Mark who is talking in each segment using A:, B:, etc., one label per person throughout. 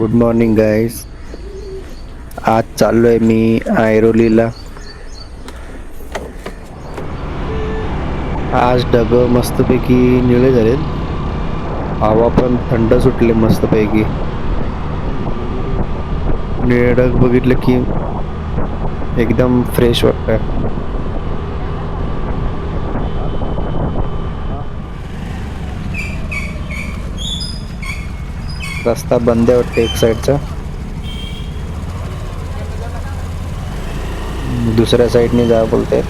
A: Good morning guys आज चाललोय मी ऐरोलीला. आज ढग मस्तपैकी निळे झालेत. हवा पण थंड सुटले मस्तपैकी. निळे ढग बघितलं की एकदम फ्रेश वाटतं रस्ता बंद आहे वाटतं एक साईडचा दुसऱ्या साईडने जा बोलते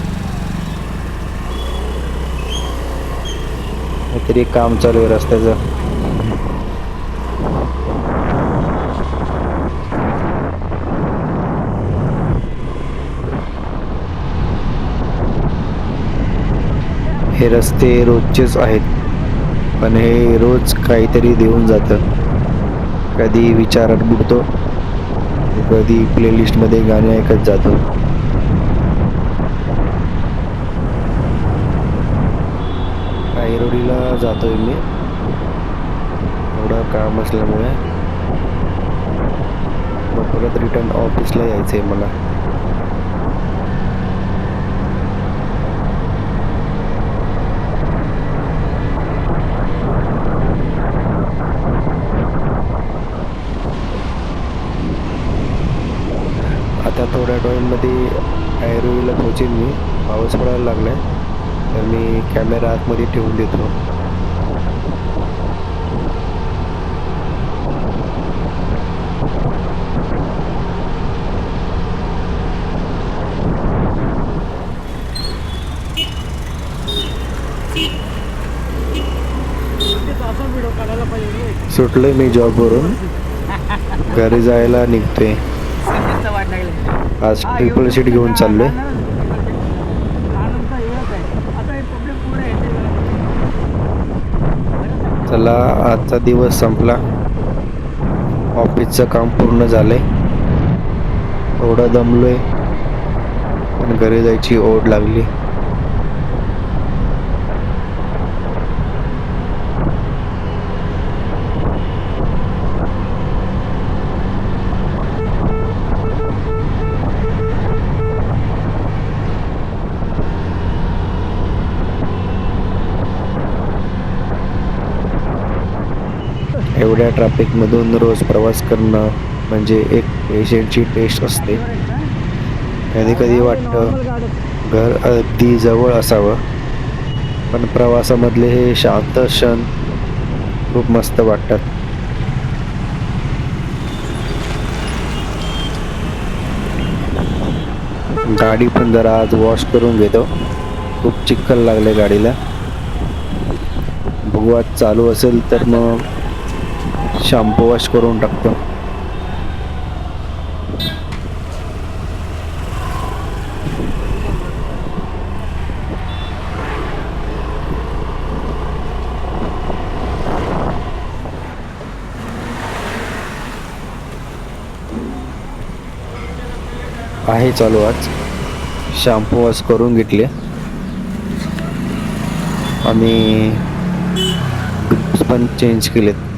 A: काहीतरी काम चालू आहे रस्त्याचं. हे रस्ते रोजचेच आहेत. पण हे रोज काहीतरी देऊन जातं. कधी विचारात बुडतो कधी प्लेलिस्टमध्ये गाणे ऐकत जातो. ऐरोलीला जातोय मी. थोडं काम असल्यामुळे. मग परत रिटर्न ऑफिसला यायचं आहे मला. आता थोड्या टाईममध्ये ऐरोलीला पोहोचेन मी. पाऊस पडायला लागला आहे तर मी कॅमेरा आतमध्ये ठेवून देतो. सुटलोय मी जॉबवरून घरी जायला निघते आज ट्रिपल सीट घेऊन चाललोय. चला आजचा दिवस संपला. ऑफिसचं काम पूर्ण झालंय. थोडं दमलोय पण घरी जायची ओढ लागली. एवढ्या ट्रॅफिकमधून रोज प्रवास करणं म्हणजे एक पेशंटची टेस्ट असते. कधी कधी वाटतं घर अगदी जवळ असावं पण प्रवासामधले हे शांत क्षण खूप मस्त वाटतात. गाडी पण जरा आज वॉश करून घेतो. खूप चिखल लागले गाडीला. बघू आज चालू असेल तर मग शॅम्पू वॉश करून टाकतो. आहे चालू आज. शॅम्पू वॉश करून घेतले. आणि ग्रुप्स पण चेंज केलेत.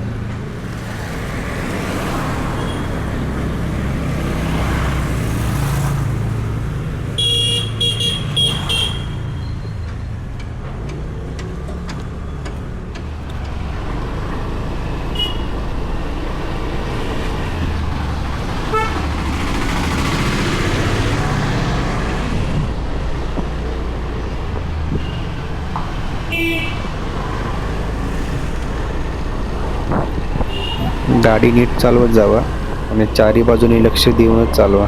A: गाडी नीट चालवत जावा आणि चारी बाजूनी लक्ष देऊनच चालवा.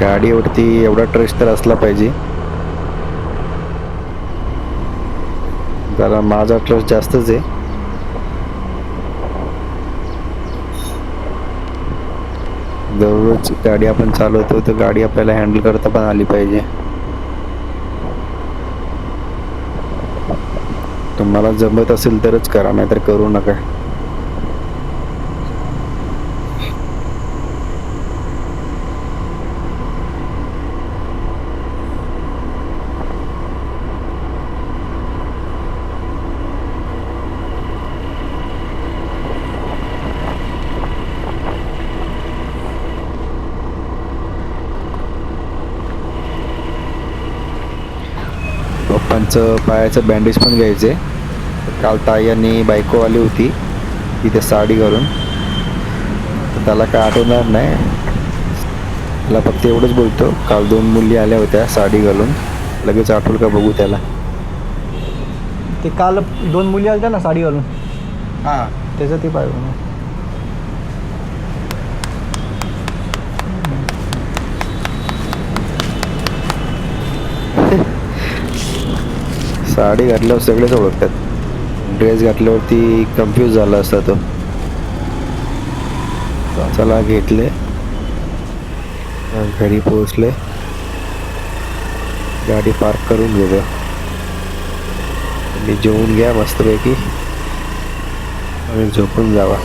A: गाडीवरती एवढा ट्रेस तर असला पाहिजे. जरा माझा ट्रस्ट जास्तच आहे. दररोज गाडी आपण चालवतो तर गाडी आपल्याला हँडल करता पण आली पाहिजे. तुम्हाला जमत असेल तरच करा नाहीतर करू नका. पप्पांचं पायाचं बँडेज पण घ्यायचे. काल ताई आणि बायको आली होती तिथे साडी घालून. तर त्याला काय आठवणार नाही. त्याला फक्त एवढंच बोलतो काल दोन मुली आल्या होत्या साडी घालून. लगेच आठवल का बघू त्याला.
B: ते काल दोन मुली आल्या ना साडी घालून?
A: हां.
B: त्याचं ते पाहिजे
A: साडी घातल्यावर सगळेच ओळखतात ड्रेस घातल्यावरती कन्फ्यूज झाला असता तो. चला घेतले. घरी पोहोचले. गाडी पार्क करून घेऊया. मी जेवून घ्या मस्तपैकी. आणि झोपून जावा.